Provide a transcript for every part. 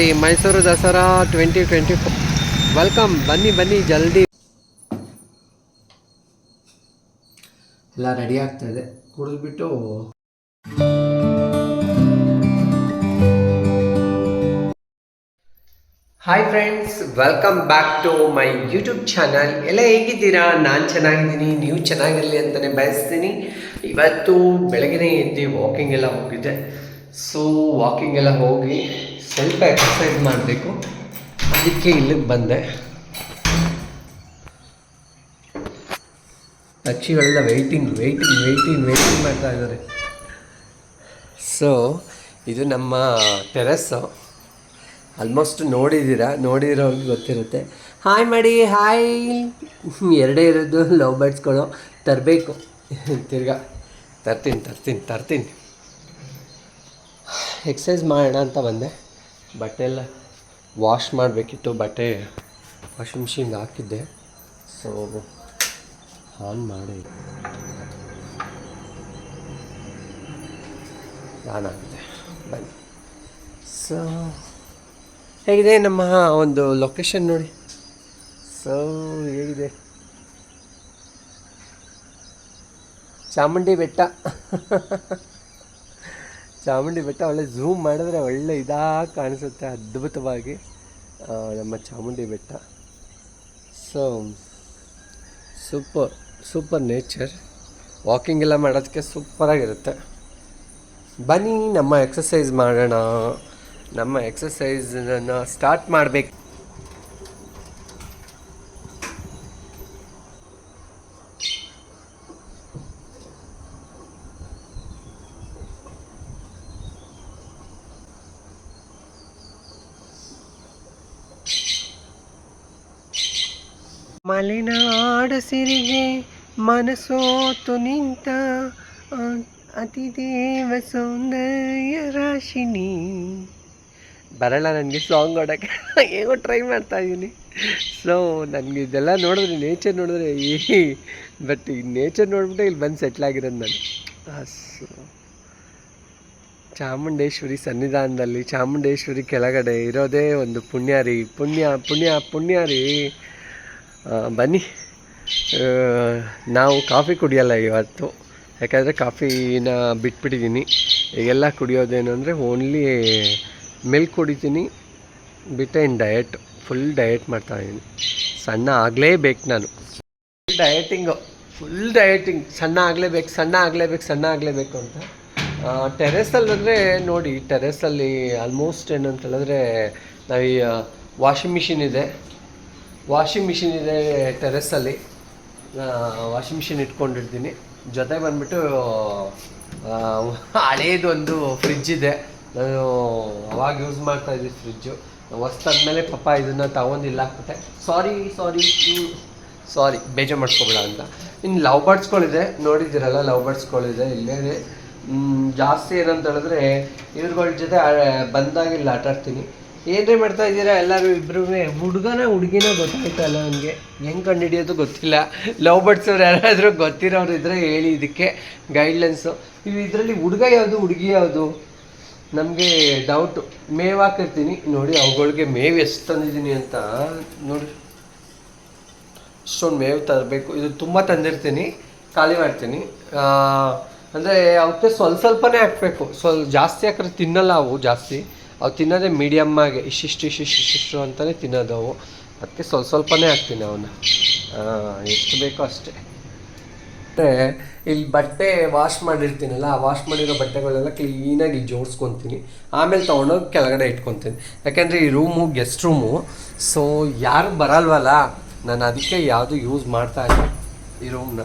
ನೋಡಿ, Mysuru Dasara twenty twenty four welcome ಬನ್ನಿ ಬನ್ನಿ, ಜಲ್ದಿ. ಎಲ್ಲ ರೆಡಿ ಆಗ್ತಾ ಇದೆ. ಕುಡಿದ್ಬಿಟ್ಟು. Hi friends welcome back to my YouTube channel ಎಲ್ಲ ಹೇಗಿದ್ದೀರಾ? ನಾನು ಚೆನ್ನಾಗಿದ್ದೀನಿ, ನೀವು ಚೆನ್ನಾಗಿರಲಿ ಅಂತಲೇ ಬಯಸ್ತೀನಿ. ಇವತ್ತು ಬೆಳಗ್ಗೆ ಎದ್ದು ವಾಕಿಂಗ್ ಎಲ್ಲ ಹೋಗಿದ್ದೆ. ಸೊ ವಾಕಿಂಗ್ ಎಲ್ಲ ಹೋಗಿ ಸ್ವಲ್ಪ ಎಕ್ಸಸೈಸ್ ಮಾಡಬೇಕು. ಅದಕ್ಕೆ ಇಲ್ಲಿಗೆ ಬಂದೆ. ಪಕ್ಷಿಗಳೆಲ್ಲ ವೆಯ್ಟಿಂಗ್ ವೆಯ್ಟಿಂಗ್ ವೆಯ್ಟಿಂಗ್ ವೆಯ್ಟಿಂಗ್ ಮಾಡ್ತಾ ಇದ್ದಾರೆ. ಸೊ ಇದು ನಮ್ಮ ಟೆರೆಸ್ಸು ಆಲ್ಮೋಸ್ಟ್ ನೋಡಿದ್ದೀರಾ? ನೋಡಿರೋರಿಗೆ ಗೊತ್ತಿರುತ್ತೆ. ಹಾಯ್ ಮಾಡಿ ಹಾಯ್ ಎರಡೇ ಇರೋದು ಲವ್ ಬರ್ಡ್ಸ್ಗಳು ತರಬೇಕು. ತಿರ್ಗಾ. ತರ್ತೀನಿ ತರ್ತೀನಿ ತರ್ತೀನಿ. ಎಕ್ಸಸೈಸ್ ಮಾಡೋಣ ಅಂತ ಬಂದೆ. ಬಟ್ಟೆ ಎಲ್ಲ ವಾಶ್ ಮಾಡಬೇಕಿತ್ತು, ಬಟ್ಟೆ ವಾಷಿಂಗ್ ಮಿಷಿನ್ಗೆ ಹಾಕಿದ್ದೆ. ಸೊ ಆನ್ ಮಾಡಿ. ಆನ್ ಆಗಿದೆ. ಬನ್ನಿ. ಸೊ ಹೇಗಿದೆ ನಮ್ಮ ಒಂದು ಲೊಕೇಶನ್ ನೋಡಿ. ಸೊ ಹೇಗಿದೆ? ಚಾಮುಂಡಿ ಬೆಟ್ಟ. ಚಾಮುಂಡಿ ಬೆಟ್ಟ ಒಳ್ಳೆ ಝೂಮ್ ಮಾಡಿದ್ರೆ ಒಳ್ಳೆ ಇದಾಗಿ ಕಾಣಿಸುತ್ತೆ, ಅದ್ಭುತವಾಗಿ ನಮ್ಮ ಚಾಮುಂಡಿ ಬೆಟ್ಟ. So super super nature walking ಎಲ್ಲ ಮಾಡೋದಕ್ಕೆ ಸೂಪರಾಗಿರುತ್ತೆ ಬನ್ನಿ, ನಮ್ಮ ಎಕ್ಸಸೈಸ್ ಮಾಡೋಣ. ನಮ್ಮ ಎಕ್ಸಸೈಸನ್ನು ಸ್ಟಾರ್ಟ್ ಮಾಡಬೇಕು. ಮಲೆನಾಡ ಸಿರಿಗೆ ಮನಸೋತು ನಿಂತ ಅತಿದೇವ ಸೌಂದರ್ಯ ರಾಶಿನಿ. ಬರಲ್ಲ, ನನಗೆ ಸಾಂಗ್ ಆಡೋಕ್ಕೆ ಹೇಗೋ ಟ್ರೈ ಮಾಡ್ತಾ ಇದ್ದೀನಿ ಸೊ ನನಗೆ ಇದೆಲ್ಲ ನೋಡಿದ್ರೆ ನೇಚರ್ ನೋಡಿದ್ರೆ, ಈ ಬಟ್ ಈ ನೇಚರ್ ನೋಡಿಬಿಟ್ಟು ಇಲ್ಲಿ ಬಂದು ಸೆಟ್ಲ್ ಆಗಿರೋದು ನಾನು. ಸೊ ಚಾಮುಂಡೇಶ್ವರಿ ಸನ್ನಿಧಾನದಲ್ಲಿ, ಚಾಮುಂಡೇಶ್ವರಿ ಕೆಳಗಡೆ ಇರೋದೇ ಒಂದು ಪುಣ್ಯ ರೀ ಪುಣ್ಯ ಪುಣ್ಯ ಪುಣ್ಯ ರೀ ಬನ್ನಿ. ನಾವು ಕಾಫಿ ಕುಡಿಯಲ್ಲ ಇವತ್ತು. ಯಾಕಂದರೆ ಕಾಫಿನ ಬಿಟ್ಬಿಟ್ಟಿದ್ದೀನಿ. ಈಗೆಲ್ಲ ಕುಡಿಯೋದೇನು ಅಂದರೆ ಓನ್ಲಿ ಮಿಲ್ಕ್ ಕುಡಿತೀನಿ, ಬಿಟ್ಟೆ ಇನ್ ಡಯಟ್ ಫುಲ್ ಡಯಟ್ ಮಾಡ್ತಾಯಿದ್ದೀನಿ ಸಣ್ಣ ಆಗಲೇಬೇಕು ನಾನು. ಫುಲ್ ಡಯಟಿಂಗು ಫುಲ್ ಡಯಟಿಂಗ್ ಸಣ್ಣ ಆಗಲೇಬೇಕು ಸಣ್ಣ ಆಗಲೇಬೇಕು ಸಣ್ಣ ಆಗಲೇಬೇಕು ಅಂತ. ಟೆರೆಸಲ್ಲಿ ಅಂದರೆ ನೋಡಿ ಟೆರೆಸಲ್ಲಿ ಆಲ್ಮೋಸ್ಟ್ ಏನಂತ ಹೇಳಿದ್ರೆ ನಾವು ವಾಷಿಂಗ್ ಮಿಷಿನ್ ಇದೆ. ವಾಷಿಂಗ್ ಮಿಷಿನ್ ಇದೆ ಟೆರೆಸಲ್ಲಿ ವಾಷಿಂಗ್ ಮಿಷಿನ್ ಇಟ್ಕೊಂಡಿರ್ತೀನಿ. ಜೊತೆ ಬಂದ್ಬಿಟ್ಟು ಹಳೇದೊಂದು ಫ್ರಿಜ್ ಇದೆ. ನಾನು ಅವಾಗ ಯೂಸ್ ಮಾಡ್ತಾ ಇದ್ದೆ ಫ್ರಿಜ್ಜು ಹೊಸ್ತಾದ್ಮೇಲೆ ಪಪ್ಪ ಇದನ್ನು ತಗೊಂಡಿಲ್ಲ ಹಾಕ್ಬಿಟ್ಟೆ ಸಾರಿ ಸಾರಿ ಸಾರಿ ಬೇಜಾರು ಮಾಡ್ಕೊಬೇಡ ಅಂತ. ಇನ್ನು ಲವ್ ಬರ್ಡ್ಸ್ಗಳಿದೆ ನೋಡಿದ್ದೀರಲ್ಲ ಲವ್ ಬರ್ಡ್ಸ್ಗಳಿದೆ ಇಲ್ಲೇ ಜಾಸ್ತಿ ಏನಂತ ಹೇಳಿದ್ರೆ ಇವ್ರುಗಳ ಜೊತೆ ಬಂದಾಗಿಲ್ಲ ಆಟ ಆಡ್ತೀನಿ ಏನ್ರಿ ಮಾಡ್ತಾ ಇದ್ದೀರಾ? ಎಲ್ಲರೂ ಇಬ್ರು ಹುಡುಗನ ಹುಡುಗಿನ ಗೊತ್ತಾಯ್ತಲ್ಲ ನನಗೆ? ಹೆಂಗೆ ಕಂಡುಹಿಡಿಯೋದು ಗೊತ್ತಿಲ್ಲ. ಲವ್ ಬರ್ಡ್ಸ್ ಅವ್ರು ಯಾರಾದರೂ ಗೊತ್ತಿರೋರು ಇದ್ರೆ ಹೇಳಿ ಇದಕ್ಕೆ ಗೈಡ್ಲೈನ್ಸು ಇವು ಇದರಲ್ಲಿ ಹುಡುಗ ಯಾವುದು, ಹುಡುಗಿ ಯಾವುದು? ನಮಗೆ ಡೌಟು ಮೇವು ಹಾಕಿರ್ತೀನಿ. ನೋಡಿ, ಅವುಗಳಿಗೆ ಮೇವು ಎಷ್ಟು ತಂದಿದ್ದೀನಿ ಅಂತ. ನೋಡಿ. ಅಷ್ಟೊಂದು ಮೇವು ತರಬೇಕು. ಇದು ತುಂಬ ತಂದಿರ್ತೀನಿ. ಖಾಲಿ ಮಾಡ್ತೀನಿ. ಅಂದರೆ ಅವಕ್ಕೆ ಸ್ವಲ್ಪ ಸ್ವಲ್ಪನೇ ಹಾಕಬೇಕು. ಸ್ವಲ್ಪ ಜಾಸ್ತಿ ಹಾಕಿದ್ರೆ ತಿನ್ನಲ್ಲ ಅವು ಜಾಸ್ತಿ. ಅವು ತಿನ್ನೋದೇ ಮೀಡಿಯಮ್ ಆಗಿ ಇಷ್ಟಿಷ್ಟು ಇಷ್ಟಿಷ್ಟು ಇಷ್ಟಿಷ್ಟು ಅಂತಲೇ ತಿನ್ನೋದು ಅವು ಅದಕ್ಕೆ ಸ್ವಲ್ಪ ಸ್ವಲ್ಪನೇ ಹಾಕ್ತೀನಿ ಅವನ್ನ. ಎಷ್ಟು ಬೇಕೋ ಅಷ್ಟೇ. ಮತ್ತು ಇಲ್ಲಿ ಬಟ್ಟೆ ವಾಶ್ ಮಾಡಿರ್ತೀನಲ್ಲ, ಆ ವಾಶ್ ಮಾಡಿರೋ ಬಟ್ಟೆಗಳೆಲ್ಲ ಕ್ಲೀನಾಗಿ ಜೋಡಿಸ್ಕೊತೀನಿ. ಆಮೇಲೆ ತೊಗೊಂಡೋಗಿ ಕೆಳಗಡೆ ಇಟ್ಕೊತೀನಿ. ಯಾಕೆಂದರೆ ಈ ರೂಮು ಗೆಸ್ಟ್ ರೂಮು ಸೊ ಯಾರು ಬರಲ್ವಲ್ಲ, ನಾನು ಅದಕ್ಕೆ ಯಾವುದು ಯೂಸ್ ಮಾಡ್ತಾ ಇಲ್ಲ ಈ ರೂಮ್ನ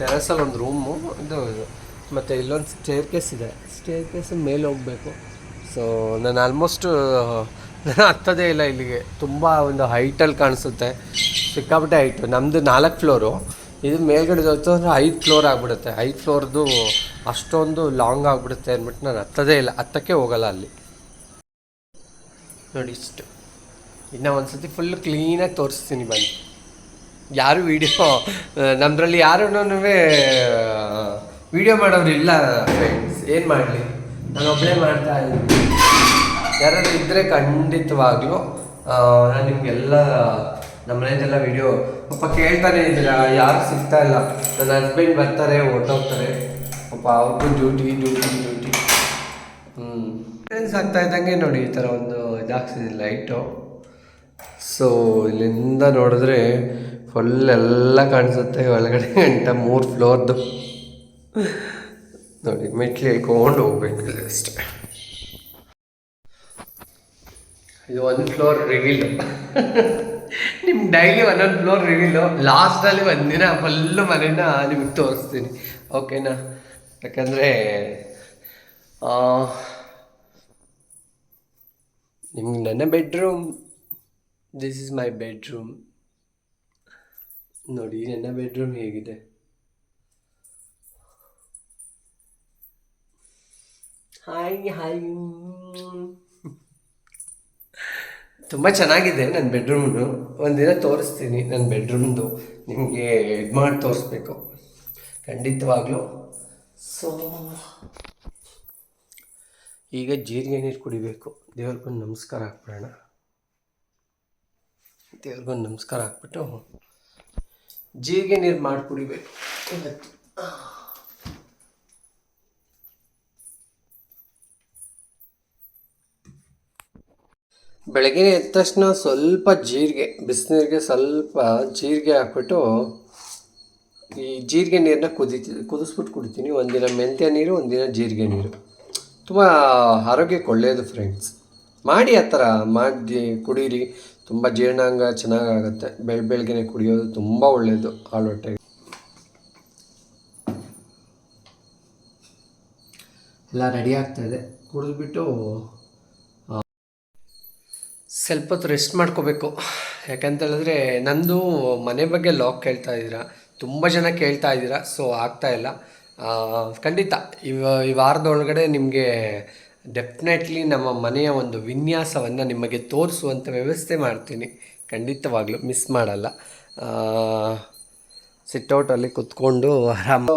ಟೆರೆಸಲ್ಲಿ ಒಂದು ರೂಮು ಇದು ಮತ್ತು ಇಲ್ಲೊಂದು ಸ್ಟೇರ್ ಕೇಸ್ ಇದೆ. ಸ್ಟೇರ್ ಕೇಸ್ ಮೇಲೆ ಹೋಗಬೇಕು. ಸೊ ನಾನು ಆಲ್ಮೋಸ್ಟ್ ನಾನು ಹತ್ತದೇ ಇಲ್ಲ ಇಲ್ಲಿಗೆ. ತುಂಬ ಒಂದು ಹೈಟಲ್ಲಿ ಕಾಣಿಸುತ್ತೆ. ಸಿಕ್ಕಾಪಟ್ಟೆ ಹೈಟು ನಮ್ಮದು ನಾಲ್ಕು ಫ್ಲೋರು ಇದು ಮೇಲ್ಗಡೆ ಹೋಯ್ತು ಅಂದರೆ ಐದು ಫ್ಲೋರ್ ಆಗಿಬಿಡುತ್ತೆ. ಐದು ಫ್ಲೋರ್ದು ಅಷ್ಟೊಂದು ಲಾಂಗ್ ಆಗಿಬಿಡುತ್ತೆ ಅಂದ್ಬಿಟ್ಟು ನಾನು ಹತ್ತದೇ ಇಲ್ಲ. ಹತ್ತಕ್ಕೆ ಹೋಗಲ್ಲ ಅಲ್ಲಿ. ನೋಡಿ ಇಷ್ಟು. ಇನ್ನು ಒಂದು ಸತಿ ಫುಲ್ ಕ್ಲೀನಾಗಿ ತೋರಿಸ್ತೀನಿ ಬನ್ನಿ. ಯಾರು ವಿಡಿಯೋ ನಮ್ಮದ್ರಲ್ಲಿ ಯಾರೂ ವೀಡಿಯೋ ಮಾಡೋರು ಇಲ್ಲ ಫ್ರೆಂಡ್ಸ್ ಏನು ಮಾಡಲಿ? ನಾನು ಒಬ್ಬಳೇ ಮಾಡ್ತಾ ಇದ್ದೀನಿ. ಯಾರಾದ್ರು ಇದ್ದರೆ ಖಂಡಿತವಾಗ್ಲೂ ನಾನು ನಿಮಗೆಲ್ಲ, ನಮ್ಮ ಮನೆಯದೆಲ್ಲ ವಿಡಿಯೋ ಪಾಪ ಕೇಳ್ತಾನೆ ಇದ್ದೀರಾ, ಯಾರು ಸಿಗ್ತಾ ಇಲ್ಲ. ನನ್ನ ಹಸ್ಬೆಂಡ್ ಬರ್ತಾರೆ ಹೊರ್ಟೋಗ್ತಾರೆ ಪಾಪ ಅವ್ರಿಗೂ ಡ್ಯೂಟಿ ಡ್ಯೂಟಿ ಡ್ಯೂಟಿ ಹ್ಞೂ ಫ್ರೆಂಡ್ಸ್ ಆಗ್ತಾ ಇದ್ದಂಗೆ ನೋಡಿ, ಈ ಥರ ಒಂದು ಇದಾಗ್ತಿದೆ ಲೈಟು ಸೊ ಇಲ್ಲಿಂದ ನೋಡಿದ್ರೆ ಫುಲ್ ಎಲ್ಲ ಕಾಣಿಸುತ್ತೆ, ಒಳಗಡೆ ಗಂಟ ಮೂರು ಫ್ಲೋರ್ದು ನೋಡಿ ಮೆಟ್ಲು ಹೇಳ್ಕೊಂಡು ಹೋಗ್ಬೇಕು ಅಷ್ಟೇ ಇದು ಒಂದು ಫ್ಲೋರ್ ರಿವೀಲು ನಿಮ್ಗೆ ಡೈಲಿ ಒಂದೊಂದು ಫ್ಲೋರ್ ರಿವೀಲು ಲಾಸ್ಟಲ್ಲಿ ಒಂದಿನ ಫುಲ್ಲು ಮನೆನ ನಿಮಗೆ ತೋರಿಸ್ತೀನಿ. ಓಕೆನಾ ಯಾಕಂದರೆ ನಿಮ್ಗೆ ನನ್ನ bedroom this is my bedroom ನೋಡಿ, ನನ್ನ ಬೆಡ್ರೂಮ್ ಹೇಗಿದೆ. ಹಾಯ್ ಹಾಯ್ ತುಂಬ ಚೆನ್ನಾಗಿದೆ ನನ್ನ ಬೆಡ್ರೂಮ್ನು ಒಂದಿನ ತೋರಿಸ್ತೀನಿ ನನ್ನ ಬೆಡ್ರೂಮ್ದು ನಿಮಗೆ ಇದು ಮಾಡಿ ತೋರಿಸ್ಬೇಕು. ಖಂಡಿತವಾಗ್ಲೂ. ಸೊ ಈಗ ಜೀರಿಗೆ ನೀರು ಕುಡಿಬೇಕು. ದೇವ್ರಿಗೊಂದು ನಮಸ್ಕಾರ ಹಾಕ್ಬಿಡೋಣ. ದೇವ್ರಿಗೊಂದು ನಮಸ್ಕಾರ ಹಾಕ್ಬಿಟ್ಟು ಜೀರಿಗೆ ನೀರು ಮಾಡಿ ಕುಡಿಬೇಕು. ಇವತ್ತು. ಬೆಳಗ್ಗೆ ಎದ್ದ ತಕ್ಷಣ ಸ್ವಲ್ಪ ಜೀರಿಗೆ, ಬಿಸಿನೀರಿಗೆ ಸ್ವಲ್ಪ ಜೀರಿಗೆ ಹಾಕ್ಬಿಟ್ಟು ಈ ಜೀರಿಗೆ ನೀರನ್ನ ಕುದಿತಿ, ಕುದಿಸ್ಬಿಟ್ಟು ಕುಡಿತೀನಿ. ಒಂದಿನ ಮೆಂತ್ಯ ನೀರು, ಒಂದಿನ ಜೀರಿಗೆ ನೀರು. ತುಂಬ ಆರೋಗ್ಯಕ್ಕೆ ಒಳ್ಳೆಯದು ಫ್ರೆಂಡ್ಸ್ ಮಾಡಿ ಆ ಥರ ಮಾಡಿ ಕುಡೀರಿ. ತುಂಬ ಜೀರ್ಣಾಂಗ ಚೆನ್ನಾಗಾಗುತ್ತೆ. ಬೆಳ, ಬೆಳಗ್ಗೆನೆ ಕುಡಿಯೋದು ತುಂಬ ಒಳ್ಳೆಯದು ಹಾಳು ಹೊಟ್ಟೆಗೆ ಎಲ್ಲ ರೆಡಿ ಆಗ್ತಾಯಿದೆ ಕುಡಿದ್ಬಿಟ್ಟು ಸ್ವಲ್ಪ ಹೊತ್ತು ರೆಸ್ಟ್ ಮಾಡ್ಕೋಬೇಕು. ಯಾಕಂತೇಳಿದ್ರೆ ನಂದು ಮನೆ ಬಗ್ಗೆ ಲಾಕ್ ಕೇಳ್ತಾ ಇದ್ದೀರಾ. ತುಂಬ ಜನ ಕೇಳ್ತಾ ಇದ್ದೀರಾ ಸೊ ಆಗ್ತಾ ಇಲ್ಲ. ಆ, ಖಂಡಿತ ಇವ ಈ ವಾರದೊಳಗಡೆ ನಿಮಗೆ ಡೆಫಿನೆಟ್ಲಿ ನಮ್ಮ ಮನೆಯ ಒಂದು ವಿನ್ಯಾಸವನ್ನು ನಿಮಗೆ ತೋರಿಸುವಂಥ ವ್ಯವಸ್ಥೆ ಮಾಡ್ತೀನಿ. ಖಂಡಿತವಾಗ್ಲೂ ಮಿಸ್ ಮಾಡಲ್ಲ. ಸಿಟ್ಟೌಟಲ್ಲಿ ಕುತ್ಕೊಂಡು ಆರಾಮ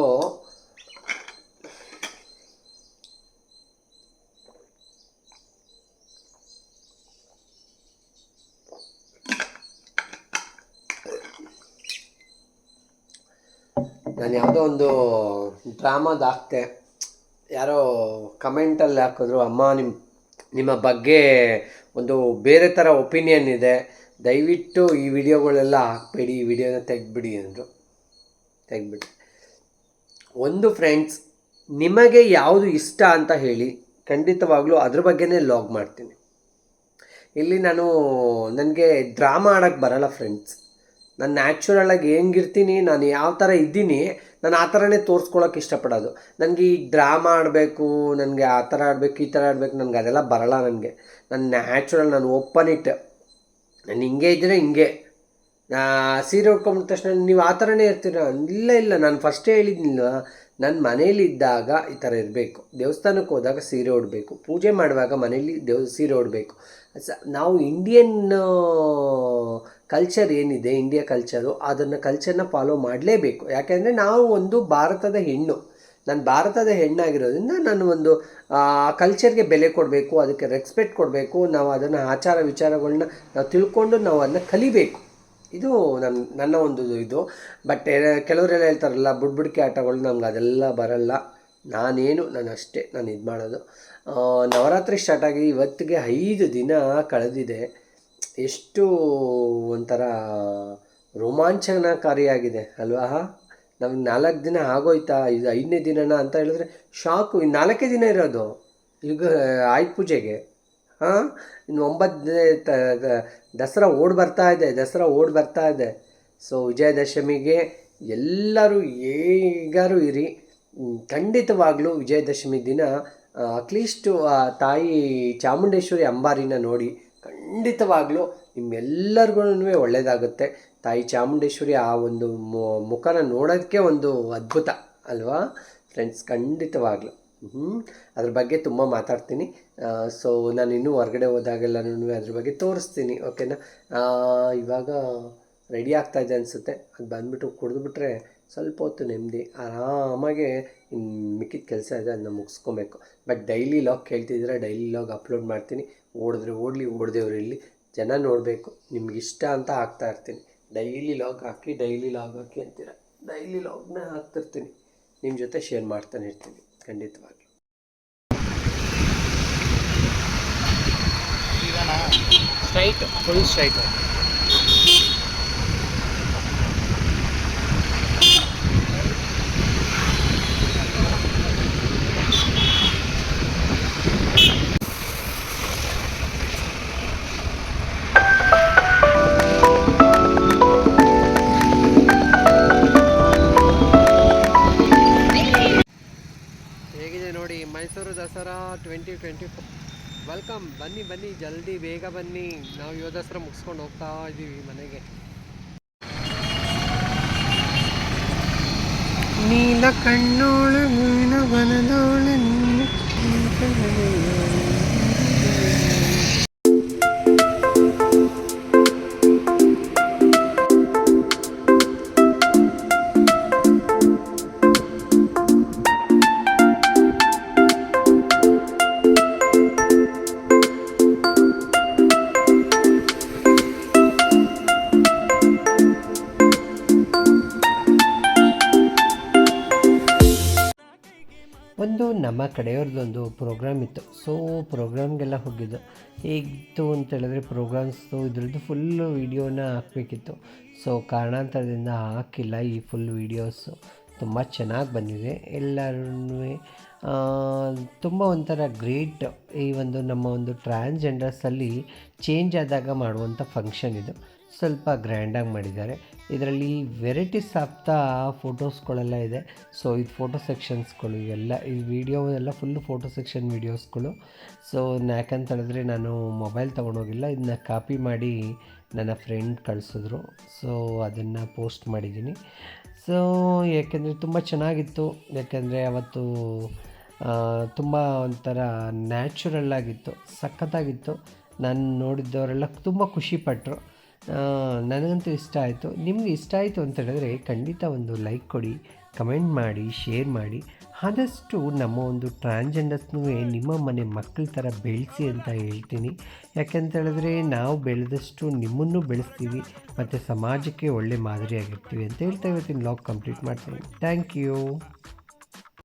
ನಾನು ಯಾವುದೋ ಒಂದು ಡ್ರಾಮಾದ ಹಾಕ್ತೆ ಯಾರೋ ಕಮೆಂಟಲ್ಲಿ ಹಾಕಿದ್ರು, ಅಮ್ಮ ನಿಮ್ಮ ನಿಮ್ಮ ಬಗ್ಗೆ ಒಂದು ಬೇರೆ ಥರ ಒಪಿನಿಯನ್ ಇದೆ. ದಯವಿಟ್ಟು ಈ ವಿಡಿಯೋಗಳೆಲ್ಲ ಹಾಕ್ಬೇಡಿ, ಈ ವಿಡಿಯೋನ ತೆಗೆದ್ಬಿಡಿ, ಅಂದರು. ತೆಗ್ಬಿಡಿ ಒಂದು ಫ್ರೆಂಡ್ಸ್ ನಿಮಗೆ ಯಾವುದು ಇಷ್ಟ ಅಂತ ಹೇಳಿ, ಖಂಡಿತವಾಗ್ಲೂ ಅದ್ರ ಬಗ್ಗೆನೇ ಲಾಗ್ ಮಾಡ್ತೀನಿ. ಇಲ್ಲಿ ನಾನು, ನನಗೆ ಡ್ರಾಮಾ ಆಡೋಕ್ಕೆ ಬರಲ್ಲ ಫ್ರೆಂಡ್ಸ್ ನಾನು ನ್ಯಾಚುರಲಾಗಿ ಹೆಂಗಿರ್ತೀನಿ, ನಾನು ಯಾವ ಥರ ಇದ್ದೀನಿ, ನಾನು ಆ ಥರನೇ ತೋರಿಸ್ಕೊಳಕ್ಕೆ ಇಷ್ಟಪಡೋದು. ನನಗೆ ಈ ಡ್ರಾಮಾ ಆಡಬೇಕು, ನನಗೆ ಆ ಥರ ಆಡಬೇಕು, ಈ ಥರ ಆಡಬೇಕು, ನನಗೆ ಅದೆಲ್ಲ ಬರಲ್ಲ ನನಗೆ. ನಾನು ನ್ಯಾಚುರಲ್ ನಾನು ಓಪನ್ ಇಟ್ ನಾನು ಹಿಂಗೆ ಇದ್ದರೆ ಹಿಂಗೆ. ಸೀರೆ ಉಟ್ಕೊಂಬಿಟ್ಟ ತಕ್ಷಣ ನೀವು ಆ ಥರನೇ ಇರ್ತೀರ? ಇಲ್ಲ ಇಲ್ಲ. ನಾನು ಫಸ್ಟೇ ಹೇಳಿದ್ನಿಲ್ಲ ನನ್ನ ಮನೇಲಿ ಇದ್ದಾಗ ಈ ಥರ ಇರಬೇಕು. ದೇವಸ್ಥಾನಕ್ಕೆ ಹೋದಾಗ ಸೀರೆ ಉಡಬೇಕು. ಪೂಜೆ ಮಾಡುವಾಗ ಮನೇಲಿ ದೇವ್, ಸೀರೆ ಉಡಬೇಕು. ಸ, ನಾವು ಇಂಡಿಯನ್ ಕಲ್ಚರ್ ಏನಿದೆ ಇಂಡಿಯಾ ಕಲ್ಚರು ಅದನ್ನು ಕಲ್ಚರ್ನ ಫಾಲೋ ಮಾಡಲೇಬೇಕು. ಯಾಕೆಂದರೆ ನಾವು ಒಂದು ಭಾರತದ ಹೆಣ್ಣು. ನಾನು ಭಾರತದ ಹೆಣ್ಣಾಗಿರೋದ್ರಿಂದ ನಾನು ಒಂದು ಕಲ್ಚರ್ಗೆ ಬೆಲೆ ಕೊಡಬೇಕು, ಅದಕ್ಕೆ ರೆಸ್ಪೆಕ್ಟ್ ಕೊಡಬೇಕು, ನಾವು ಅದನ್ನು ಆಚಾರ ವಿಚಾರಗಳನ್ನ ನಾವು ತಿಳ್ಕೊಂಡು ನಾವು ಅದನ್ನ ಕಲಿಬೇಕು. ಇದು ನನ್ನ ನನ್ನ ಒಂದು ಇದು. ಬಟ್ ಕೆಲವರೆಲ್ಲ ಹೇಳ್ತಾರಲ್ಲ, ಬುಡ್ಬುಡಿಕೆ ಆಟಗಳು ನಮ್ಗೆ ಅದೆಲ್ಲ ಬರಲ್ಲ. ನಾನೇನು, ನಾನು ಅಷ್ಟೇ, ನಾನು ಇದು ಮಾಡೋದು ನವರಾತ್ರಿ ಸ್ಟಾರ್ಟಾಗಿ ಇವತ್ತಿಗೆ ಐದು ದಿನ ಕಳೆದಿದೆ. ಎಷ್ಟು ಒಂಥರ ರೋಮಾಂಚನಕಾರಿಯಾಗಿದೆ, ಅಲ್ವಾ? ನಮ್ಗೆ ನಾಲ್ಕು ದಿನ ಆಗೋಯ್ತಾ? ಇದು ಐದನೇ ದಿನನ ಅಂತ ಹೇಳಿದ್ರೆ ಶಾಕು, ಇನ್ನು ನಾಲ್ಕೇ ದಿನ ಇರೋದು, ಈಗ ಆಯುಧ ಪೂಜೆಗೆ. ಹಾಂ, ಇನ್ನು ಒಂಬತ್ತು ತ- ದಸರಾ ಓಡಿ ಬರ್ತಾ ಇದೆ, ದಸರಾ ಓಡಿ ಬರ್ತಾ ಇದೆ. ಸೊ, ವಿಜಯದಶಮಿಗೆ ಎಲ್ಲರೂ ಹೇಗಾರು ಇರಿ ಖಂಡಿತವಾಗ್ಲೂ ವಿಜಯದಶಮಿ ದಿನ ಅಟ್ಲೀಸ್ಟು ತಾಯಿ ಚಾಮುಂಡೇಶ್ವರಿ ಅಂಬಾರಿನ ನೋಡಿ ಖಂಡಿತವಾಗ್ಲೂ ನಿಮ್ಮೆಲ್ಲರಿಗೂ ಒಳ್ಳೆಯದಾಗುತ್ತೆ ತಾಯಿ ಚಾಮುಂಡೇಶ್ವರಿ ಆ ಒಂದು ಮುಖನ ನೋಡೋದಕ್ಕೆ ಒಂದು ಅದ್ಭುತ, ಅಲ್ವಾ? ಫ್ರೆಂಡ್ಸ್ ಖಂಡಿತವಾಗ್ಲೂ. ಹ್ಞೂ ಅದ್ರ ಬಗ್ಗೆ ತುಂಬ ಮಾತಾಡ್ತೀನಿ. ಸೊ ನಾನು ಇನ್ನೂ ಹೊರಗಡೆ ಹೋದಾಗೆಲ್ಲನೂ ಅದ್ರ ಬಗ್ಗೆ ತೋರಿಸ್ತೀನಿ ಓಕೆನಾ ಇವಾಗ ರೆಡಿ ಆಗ್ತಾ ಇದೆ ಅನಿಸುತ್ತೆ. ಅದು ಬಂದುಬಿಟ್ಟು ಕುಡಿದ್ಬಿಟ್ರೆ ಸ್ವಲ್ಪ ಹೊತ್ತು ನೆಮ್ಮದಿ, ಆರಾಮಾಗಿ ಮಿಕ್ಕಿದ ಕೆಲಸ ಇದೆ ಅದನ್ನ ಮುಗಿಸ್ಕೊಬೇಕು. ಬಟ್ ಡೈಲಿ ಲಾಗ್ ಕೇಳ್ತಿದ್ರೆ ಡೈಲಿ ಲಾಗ್ ಅಪ್ಲೋಡ್ ಮಾಡ್ತೀನಿ. ಓಡಿದ್ರೆ ಓಡಲಿ ಓಡ್ದೇವ್ರು ಇಲ್ಲಿ. ಜನ ನೋಡಬೇಕು, ನಿಮ್ಗೆ ಇಷ್ಟ ಅಂತ ಹಾಕ್ತಾ ಇರ್ತೀನಿ. ಡೈಲಿ ಲಾಗ್ ಹಾಕಿ ಡೈಲಿ ಲಾಗ್ ಹಾಕಿ ಅಂತೀರ. ಡೈಲಿ ಲಾಗ್ನ ಹಾಕ್ತಿರ್ತೀನಿ ನಿಮ್ಮ ಜೊತೆ ಶೇರ್ ಮಾಡ್ತಾನೆ ಇರ್ತೀನಿ, ಖಂಡಿತವಾಗಿ. Straight full straight Mysuru Dasara twenty twenty four welcome. ಬನ್ನಿ ಬನ್ನಿ, ಜಲ್ದಿ, ಬೇಗ ಬನ್ನಿ. ನಾವು ಯುವ ದಸರಾ ಮುಗಿಸ್ಕೊಂಡು ಹೋಗ್ತಾ ಇದ್ದೀವಿ ಮನೆಗೆ. ನೀಲ ಕಣ್ಣೋಳು ನೀನು ಬನದೋಳು ಒಂದು ನಮ್ಮ ಕಡೆಯವ್ರದ್ದೊಂದು ಪ್ರೋಗ್ರಾಮ್ ಇತ್ತು. ಸೊ ಪ್ರೋಗ್ರಾಮ್ಗೆಲ್ಲ ಹೋಗಿದ್ದು. ಹೇಗಿತ್ತು ಅಂತ ಹೇಳಿದ್ರೆ ಪ್ರೋಗ್ರಾಮ್ಸ್ದು ಇದ್ರದ್ದು ಫುಲ್ಲು ವೀಡಿಯೋನ ಹಾಕಬೇಕಿತ್ತು. ಸೊ ಕಾರಣಾಂತರದಿಂದ ಹಾಕಿಲ್ಲ ಈ ಫುಲ್ ವೀಡಿಯೋಸು ತುಂಬ ಚೆನ್ನಾಗಿ ಬಂದಿದೆ. ಎಲ್ಲರೂ ತುಂಬ ಒಂಥರ ಗ್ರೇಟ್ ಈ ಒಂದು ನಮ್ಮ ಒಂದು ಟ್ರಾನ್ಸ್ಜೆಂಡರ್ಸಲ್ಲಿ ಚೇಂಜ್ ಆದಾಗ ಮಾಡುವಂಥ ಫಂಕ್ಷನ್ ಇದು. ಸ್ವಲ್ಪ ಗ್ರ್ಯಾಂಡಾಗಿ ಮಾಡಿದ್ದಾರೆ. ಇದರಲ್ಲಿ ವೆರೈಟೀಸ್ ದ ಫೋಟೋಸ್ಗಳೆಲ್ಲ ಇದೆ. ಸೊ ಇದು ಫೋಟೋ ಸೆಕ್ಷನ್ಸ್ಗಳು ಇವೆಲ್ಲ. ಈ ವಿಡಿಯೋ ಎಲ್ಲ ಫುಲ್ಲು ಫೋಟೋ ಸೆಕ್ಷನ್ ವೀಡಿಯೋಸ್ಗಳು ಸೊ ಯಾಕಂತ ಹೇಳಿದ್ರೆ ನಾನು ಮೊಬೈಲ್ ತೊಗೊಂಡೋಗಿಲ್ಲ. ಇದನ್ನ ಕಾಪಿ ಮಾಡಿ ನನ್ನ ಫ್ರೆಂಡ್ ಕಳಿಸಿದ್ರು. ಸೊ ಅದನ್ನು ಪೋಸ್ಟ್ ಮಾಡಿದ್ದೀನಿ. ಸೊ ಯಾಕೆಂದರೆ ತುಂಬ ಚೆನ್ನಾಗಿತ್ತು. ಯಾಕೆಂದರೆ ಅವತ್ತು ತುಂಬ ಒಂಥರ ನ್ಯಾಚುರಲ್ ಆಗಿತ್ತು. ಸಖತ್ತಾಗಿತ್ತು. ನಾನು ನೋಡಿದ್ದವರೆಲ್ಲ ತುಂಬ ಖುಷಿಪಟ್ಟರು ನನಗಂತೂ ಇಷ್ಟ ಆಯಿತು. ನಿಮ್ಗೆ ಇಷ್ಟ ಆಯಿತು ಅಂತ ಹೇಳಿದ್ರೆ ಖಂಡಿತ ಒಂದು ಲೈಕ್ ಕೊಡಿ ಕಮೆಂಟ್ ಮಾಡಿ ಶೇರ್ ಮಾಡಿ. ಆದಷ್ಟು ನಮ್ಮ ಒಂದು ಟ್ರಾನ್ಸ್ಜೆಂಡರ್ಸ್ನೂ ನಿಮ್ಮ ಮನೆ ಮಕ್ಕಳ ಥರ ಬೆಳೆಸಿ ಅಂತ ಹೇಳ್ತೀನಿ. ಯಾಕೆಂತ ಹೇಳಿದ್ರೆ ನಾವು ಬೆಳೆದಷ್ಟು ನಿಮ್ಮನ್ನು ಬೆಳೆಸ್ತೀವಿ, ಮತ್ತು ಸಮಾಜಕ್ಕೆ ಒಳ್ಳೆ ಮಾದರಿಯಾಗಿರ್ತೀವಿ ಅಂತ ಹೇಳ್ತಾ ಇವತ್ತಿನ ಲಾಗ್ ಕಂಪ್ಲೀಟ್ ಮಾಡ್ತೀನಿ ಥ್ಯಾಂಕ್ ಯು